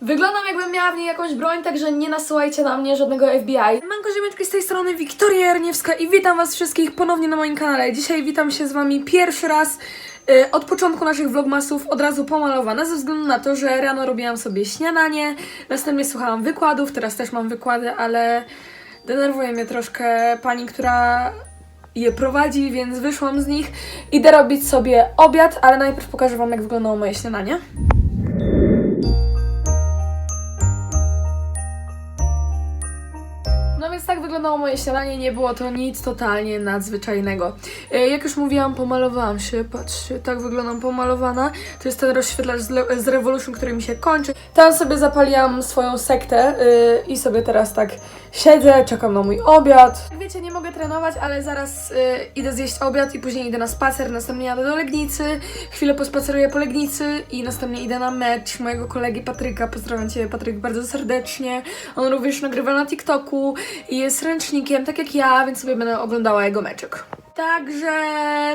Wyglądam jakbym miała w niej jakąś broń, także nie nasyłajcie na mnie żadnego FBI. Manko Ziemeczki z tej strony Wiktoria Jarniewska i witam was wszystkich ponownie na moim kanale. Dzisiaj witam się z wami pierwszy raz y, od początku naszych vlogmasów od razu pomalowana, ze względu na to, że rano robiłam sobie śniadanie, następnie słuchałam wykładów, teraz też mam wykłady, ale denerwuje mnie troszkę pani, która je prowadzi, więc wyszłam z nich. Idę robić sobie obiad, ale najpierw pokażę wam jak wyglądało moje śniadanie. Moje śniadanie, nie było to nic totalnie nadzwyczajnego. E, Jak już mówiłam, pomalowałam się, patrzcie, tak wyglądam pomalowana. To jest ten rozświetlacz z, Revolution, który mi się kończy. Tam sobie zapaliłam swoją sektę y, i sobie teraz tak siedzę, czekam na mój obiad. Jak wiecie, nie mogę trenować, ale zaraz y, idę zjeść obiad i później idę na spacer, następnie jadę do Legnicy, chwilę pospaceruję po Legnicy i następnie idę na mecz mojego kolegi Patryka. Pozdrawiam Cię, Patryk, bardzo serdecznie. On również nagrywa na TikToku i jest ręcznikiem, tak jak ja, więc sobie będę oglądała jego meczek. Także,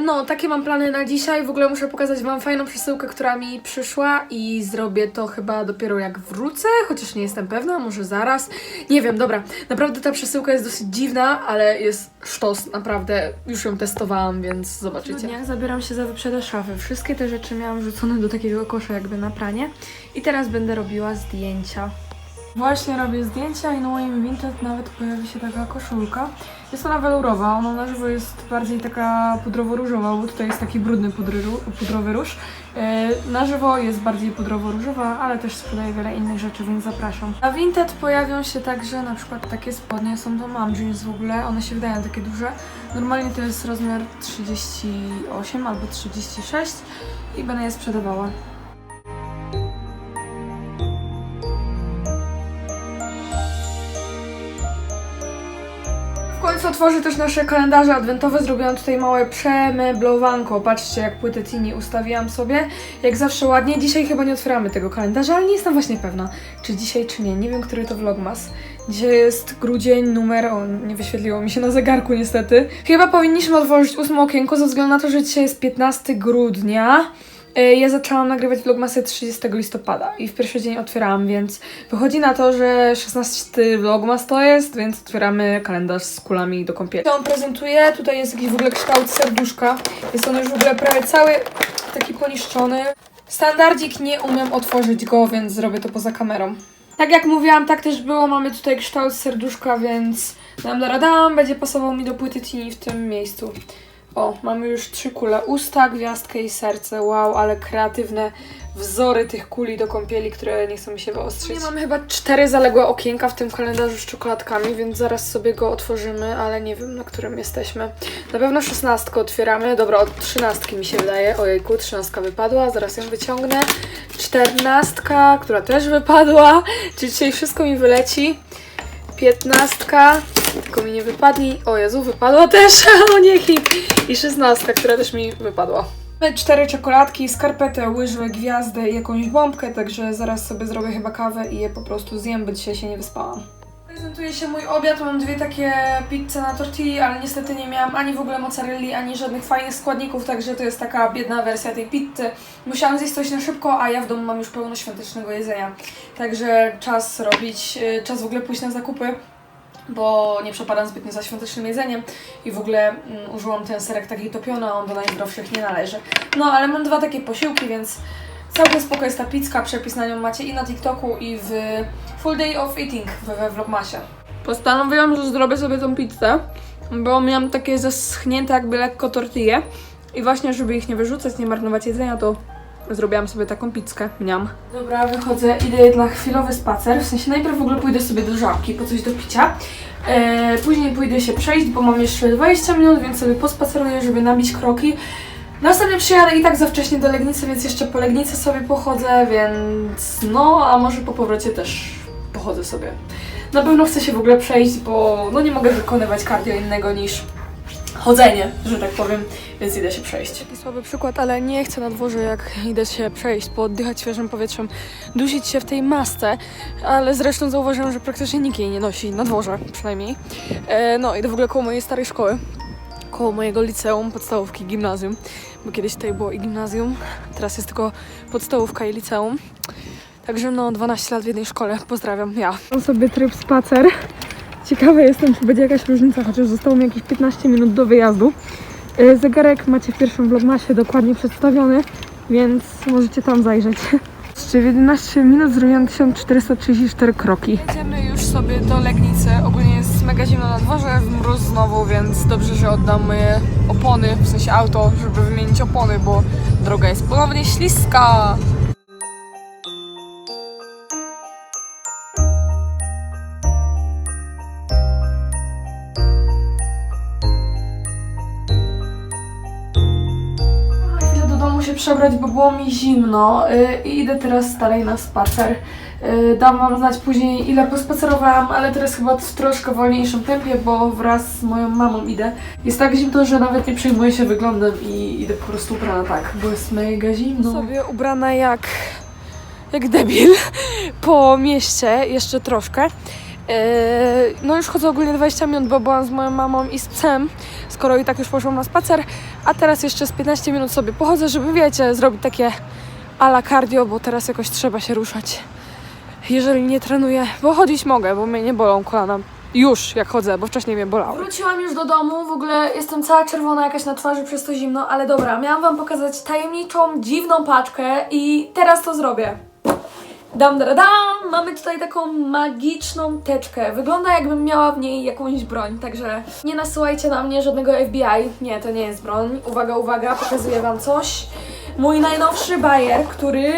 no, takie mam plany na dzisiaj. W ogóle muszę pokazać Wam fajną przesyłkę, która mi przyszła i zrobię to chyba dopiero jak wrócę, chociaż nie jestem pewna, może zaraz. Nie wiem, dobra. Naprawdę ta przesyłka jest dosyć dziwna, ale jest sztos, naprawdę. Już ją testowałam, więc zobaczycie. dniach zabieram się za wyprzedaż szafy. Wszystkie te rzeczy miałam rzucone do takiego kosza jakby na pranie i teraz będę robiła zdjęcia. Właśnie robię zdjęcia i na moim Vinted nawet pojawi się taka koszulka. Jest ona welurowa, ona na żywo jest bardziej taka pudrowo-różowa, bo tutaj jest taki brudny pudrowy róż. E, Na żywo jest bardziej pudrowo-różowa, ale też sprzedaje wiele innych rzeczy, więc zapraszam. Na Vinted pojawią się także na przykład takie spodnie, są to mam jeans w ogóle, one się wydają takie duże. Normalnie to jest rozmiar 38 albo 36 i będę je sprzedawała. W końcu otworzę też nasze kalendarze adwentowe. Zrobiłam tutaj małe przemeblowanko. Patrzcie, jak płytę Tini ustawiłam sobie. Jak zawsze ładnie. Dzisiaj chyba nie otwieramy tego kalendarza, ale nie jestem właśnie pewna, czy dzisiaj, czy nie. Nie wiem, który to vlogmas. Dzisiaj jest grudzień, numer. O, nie wyświetliło mi się na zegarku niestety. Chyba powinniśmy otworzyć ósme okienko, ze względu na to, że dzisiaj jest 15 grudnia. E, Ja zaczęłam nagrywać vlogmasy 30 listopada i w pierwszy dzień otwierałam, więc wychodzi na to, że 16 vlogmas to jest, więc otwieramy kalendarz z kulami do kąpieli. To on prezentuje, tutaj jest jakiś w ogóle kształt serduszka, jest on już w ogóle prawie cały taki poniszczony. Standardzik nie umiem otworzyć go, więc zrobię to poza kamerą. Tak jak mówiłam, tak też było, mamy tutaj kształt serduszka, więc dam dam, będzie pasował mi do płyty Tini w tym miejscu. O, mamy już trzy kule. Usta, gwiazdkę i serce. Wow, ale kreatywne wzory tych kuli do kąpieli, które nie chcą mi się wyostrzyć. mamy chyba cztery zaległe okienka w tym kalendarzu z czekoladkami, więc zaraz sobie go otworzymy, ale nie wiem, na którym jesteśmy. Na pewno szesnastkę otwieramy. Dobra, od trzynastki mi się wydaje. Ojejku, trzynastka wypadła, zaraz ją wyciągnę. Czternastka, która też wypadła. Czy dzisiaj wszystko mi wyleci? Piętnastka, tylko mi nie wypadnie. O Jezu, wypadła też, o nie hit. I szesnastka, która też mi wypadła. Mamy cztery czekoladki, skarpetę, łyżwę, gwiazdę i jakąś bombkę, także zaraz sobie zrobię chyba kawę i je po prostu zjem, bo dzisiaj się nie wyspałam. Prezentuje się mój obiad, mam dwie takie pizze na tortilli, ale niestety nie miałam ani w ogóle mozzarelli, ani żadnych fajnych składników, także to jest taka biedna wersja tej pizzy. Musiałam zjeść coś na szybko, a ja w domu mam już pełno świątecznego jedzenia. Także czas robić, y, czas w ogóle pójść na zakupy bo nie przepadam zbytnio za świątecznym jedzeniem i w ogóle mm, użyłam ten serek taki topiony, a on do najzdrowszych nie należy. No, ale mam dwa takie posiłki, więc całkiem spoko jest ta pizka, przepis na nią macie i na TikToku i w Full Day of Eating we, we Vlogmasie. Postanowiłam, że zrobię sobie tą pizzę, bo miałam takie zeschnięte jakby lekko tortille i właśnie, żeby ich nie wyrzucać, nie marnować jedzenia, to Zrobiłam sobie taką pizzkę, miam. Dobra, wychodzę, idę na chwilowy spacer. W sensie najpierw w ogóle pójdę sobie do żabki po coś do picia. E, później pójdę się przejść, bo mam jeszcze 20 minut, więc sobie pospaceruję, żeby nabić kroki. Następnie przyjadę i tak za wcześnie do Legnicy, więc jeszcze po Legnicy sobie pochodzę, więc no, a może po powrocie też pochodzę sobie. Na pewno chcę się w ogóle przejść, bo no nie mogę wykonywać cardio innego niż chodzenie, że tak powiem, więc idę się przejść. Taki słaby przykład, ale nie chcę na dworze, jak idę się przejść, pooddychać świeżym powietrzem, dusić się w tej masce, ale zresztą zauważyłam, że praktycznie nikt jej nie nosi, na dworze przynajmniej. E, no, idę w ogóle koło mojej starej szkoły, koło mojego liceum, podstawówki, gimnazjum, bo kiedyś tutaj było i gimnazjum, teraz jest tylko podstawówka i liceum. Także no, 12 lat w jednej szkole. Pozdrawiam, ja. Mam sobie tryb spacer. Ciekawe jestem, czy będzie jakaś różnica, chociaż zostało mi jakieś 15 minut do wyjazdu. Yy, Zegarek macie w pierwszym vlogmasie dokładnie przedstawiony, więc możecie tam zajrzeć. Czy w 11 minut zrobiłam 1434 kroki. Jedziemy już sobie do Legnicy. Ogólnie jest mega zimno na dworze, mróz znowu, więc dobrze, że oddam moje opony, w sensie auto, żeby wymienić opony, bo droga jest ponownie śliska. Się przebrać, bo było mi zimno yy, i idę teraz dalej na spacer. Yy, dam Wam znać później, ile pospacerowałam, ale teraz chyba w troszkę wolniejszym tempie, bo wraz z moją mamą idę. Jest tak zimno, że nawet nie przejmuję się wyglądem i idę po prostu ubrana tak, bo jest mega zimno. Sobie ubrana jak, jak debil po mieście, jeszcze troszkę. Yy, no już chodzę ogólnie 20 minut, bo byłam z moją mamą i z psem, skoro i tak już poszłam na spacer, a teraz jeszcze z 15 minut sobie pochodzę, żeby wiecie, zrobić takie ala cardio, bo teraz jakoś trzeba się ruszać. Jeżeli nie trenuję, bo chodzić mogę, bo mnie nie bolą kolana. Już jak chodzę, bo wcześniej mnie bolały. Wróciłam już do domu, w ogóle jestem cała czerwona jakaś na twarzy przez to zimno, ale dobra, miałam wam pokazać tajemniczą, dziwną paczkę i teraz to zrobię. Dam, dam, dam! Mamy tutaj taką magiczną teczkę. Wygląda jakbym miała w niej jakąś broń, także nie nasyłajcie na mnie żadnego FBI. Nie, to nie jest broń. Uwaga, uwaga, pokazuję wam coś. Mój najnowszy bajer, który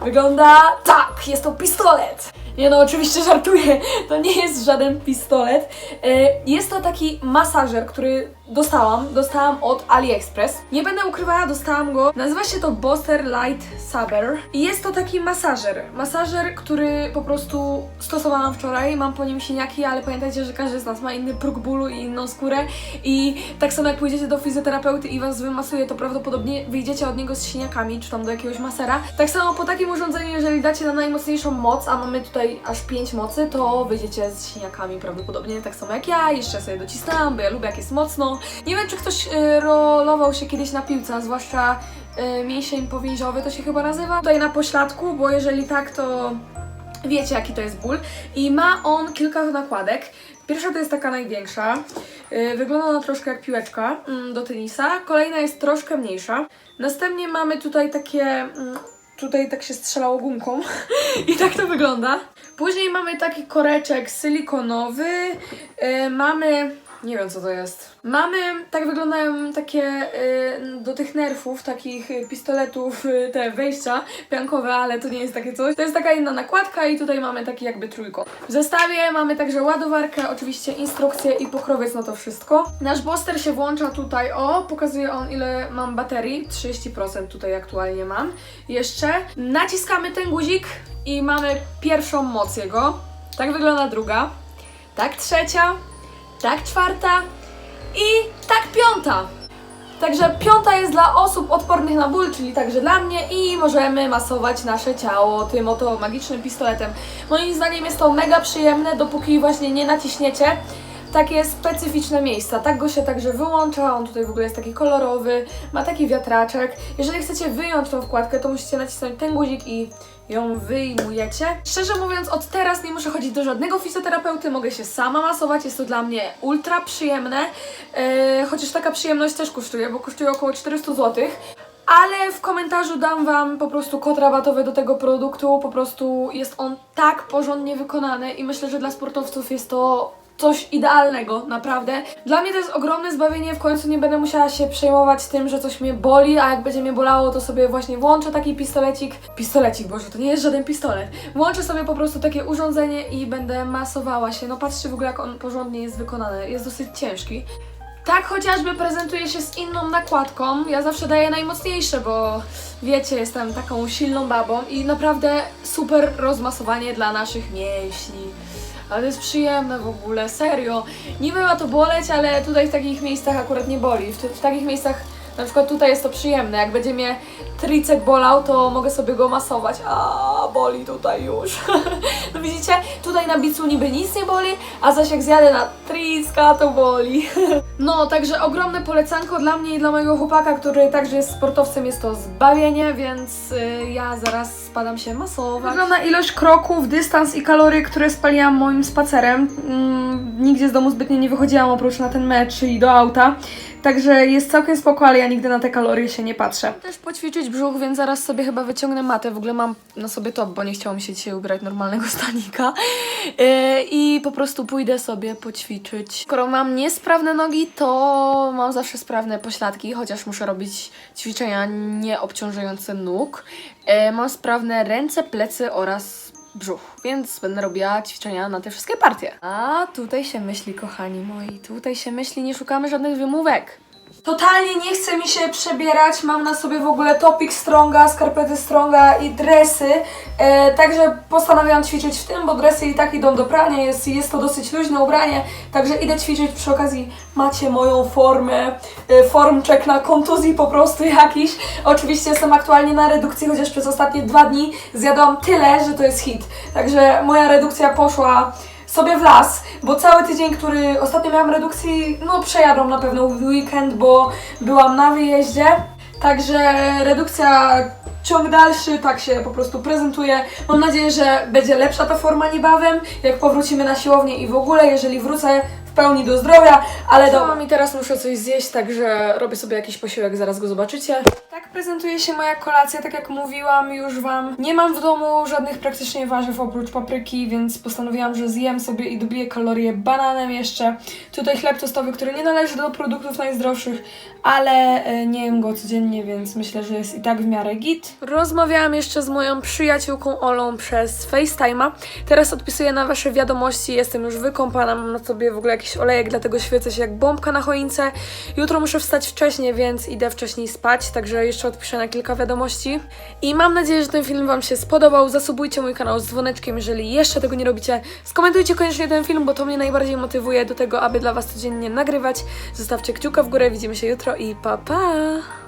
wygląda tak. Jest to pistolet. Nie no, oczywiście żartuję. To nie jest żaden pistolet. E, Jest to taki masażer, który dostałam. Dostałam od AliExpress. Nie będę ukrywała, dostałam go. Nazywa się to Boster Light Saber. I jest to taki masażer. Masażer, który po prostu stosowałam wczoraj. Mam po nim siniaki, ale pamiętajcie, że każdy z nas ma inny próg bólu i inną skórę. I tak samo jak pójdziecie do fizjoterapeuty i was wymasuje, to prawdopodobnie wyjdziecie od niego z siniakami, czy tam do jakiegoś masera. Tak samo po takim urządzeniu, jeżeli dacie na najmocniejszą moc, a mamy tutaj aż 5 mocy, to wyjdziecie z siniakami prawdopodobnie, tak samo jak ja. Jeszcze sobie docisnęłam, bo ja lubię jak jest mocno. Nie wiem, czy ktoś y, rolował się kiedyś na piłce, zwłaszcza y, mięsień powięziowy to się chyba nazywa. Tutaj na pośladku, bo jeżeli tak, to wiecie jaki to jest ból. I ma on kilka nakładek. Pierwsza to jest taka największa. Yy, wygląda ona troszkę jak piłeczka mm, do tenisa. Kolejna jest troszkę mniejsza. Następnie mamy tutaj takie. Mm, tutaj tak się strzelało gumką. I tak to wygląda. Później mamy taki koreczek silikonowy. Mamy. Nie wiem co to jest. Mamy, tak wyglądają takie y, do tych nerfów, takich y, pistoletów, y, te wejścia piankowe, ale to nie jest takie coś. To jest taka inna nakładka i tutaj mamy taki jakby trójkąt. W zestawie mamy także ładowarkę, oczywiście instrukcję i pokrowiec na to wszystko. Nasz boster się włącza tutaj, o, pokazuje on ile mam baterii, 30% tutaj aktualnie mam. Jeszcze naciskamy ten guzik i mamy pierwszą moc jego. Tak wygląda druga, tak trzecia, tak czwarta i tak piąta. Także piąta jest dla osób odpornych na ból, czyli także dla mnie i możemy masować nasze ciało tym oto magicznym pistoletem. Moim zdaniem jest to mega przyjemne, dopóki właśnie nie naciśniecie takie specyficzne miejsca. Tak go się także wyłącza, on tutaj w ogóle jest taki kolorowy, ma taki wiatraczek. Jeżeli chcecie wyjąć tą wkładkę, to musicie nacisnąć ten guzik i ją wyjmujecie. Szczerze mówiąc, od teraz nie muszę chodzić do żadnego fizjoterapeuty, mogę się sama masować, jest to dla mnie ultra przyjemne, Eee, chociaż taka przyjemność też kosztuje, bo kosztuje około 400 zł. Ale w komentarzu dam Wam po prostu kod rabatowy do tego produktu. Po prostu jest on tak porządnie wykonany i myślę, że dla sportowców jest to coś idealnego, naprawdę. Dla mnie to jest ogromne zbawienie, w końcu nie będę musiała się przejmować tym, że coś mnie boli, a jak będzie mnie bolało, to sobie właśnie włączę taki pistolecik. Pistolecik, boże, to nie jest żaden pistolet. Włączę sobie po prostu takie urządzenie i będę masowała się. No patrzcie w ogóle, jak on porządnie jest wykonany. Jest dosyć ciężki. Tak chociażby prezentuje się z inną nakładką. Ja zawsze daję najmocniejsze, bo wiecie, jestem taką silną babą i naprawdę super rozmasowanie dla naszych mięśni. Ale to jest przyjemne w ogóle, serio. Niby ma to boleć, ale tutaj w takich miejscach akurat nie boli. W, w takich miejscach, na przykład tutaj jest to przyjemne. Jak będzie mnie tricek bolał, to mogę sobie go masować. A boli tutaj już. no widzicie, tutaj na bicu niby nic nie boli, a zaś jak zjadę na tricka, to boli. no, także ogromne polecanko dla mnie i dla mojego chłopaka, który także jest sportowcem, jest to zbawienie, więc y, ja zaraz odpadam się masować. Wygląda ilość kroków, dystans i kalorie, które spaliłam moim spacerem. Mm, nigdzie z domu zbytnio nie wychodziłam oprócz na ten mecz i do auta. Także jest całkiem spoko, ale ja nigdy na te kalorie się nie patrzę. Też poćwiczyć brzuch, więc zaraz sobie chyba wyciągnę matę. W ogóle mam na sobie top, bo nie chciało mi się dzisiaj ubierać normalnego stanika. Yy, I po prostu pójdę sobie poćwiczyć. Skoro mam niesprawne nogi, to mam zawsze sprawne pośladki, chociaż muszę robić ćwiczenia nieobciążające nóg. E, mam sprawne ręce, plecy oraz brzuch, więc będę robiła ćwiczenia na te wszystkie partie. A tutaj się myśli, kochani moi, tutaj się myśli, nie szukamy żadnych wymówek. Totalnie nie chce mi się przebierać, mam na sobie w ogóle topik stronga, skarpety stronga i dresy, e, także postanawiałam ćwiczyć w tym, bo dresy i tak idą do prania, jest, jest to dosyć luźne ubranie, także idę ćwiczyć, przy okazji. Macie moją formę, e, formczek na kontuzji po prostu jakiś. Oczywiście jestem aktualnie na redukcji, chociaż przez ostatnie dwa dni zjadłam tyle, że to jest hit, także moja redukcja poszła sobie w las, bo cały tydzień, który ostatnio miałam redukcji, no przejadłam na pewno w weekend, bo byłam na wyjeździe. Także redukcja, ciąg dalszy, tak się po prostu prezentuje. Mam nadzieję, że będzie lepsza ta forma niebawem, jak powrócimy na siłownię i w ogóle, jeżeli wrócę pełni do zdrowia, ale do... i teraz muszę coś zjeść, także robię sobie jakiś posiłek, zaraz go zobaczycie. Tak prezentuje się moja kolacja, tak jak mówiłam już Wam. Nie mam w domu żadnych praktycznie warzyw oprócz papryki, więc postanowiłam, że zjem sobie i dobiję kalorie bananem jeszcze. Tutaj chleb tostowy, który nie należy do produktów najzdrowszych, ale e, nie jem go codziennie, więc myślę, że jest i tak w miarę git. Rozmawiałam jeszcze z moją przyjaciółką Olą przez FaceTime'a. Teraz odpisuję na Wasze wiadomości, jestem już wykąpana, mam na sobie w ogóle jakiś olejek, dlatego świecę się jak bombka na choince. Jutro muszę wstać wcześniej, więc idę wcześniej spać, także jeszcze odpiszę na kilka wiadomości. I mam nadzieję, że ten film Wam się spodobał. Zasubujcie mój kanał z dzwoneczkiem, jeżeli jeszcze tego nie robicie. Skomentujcie koniecznie ten film, bo to mnie najbardziej motywuje do tego, aby dla Was codziennie nagrywać. Zostawcie kciuka w górę, widzimy się jutro i pa pa!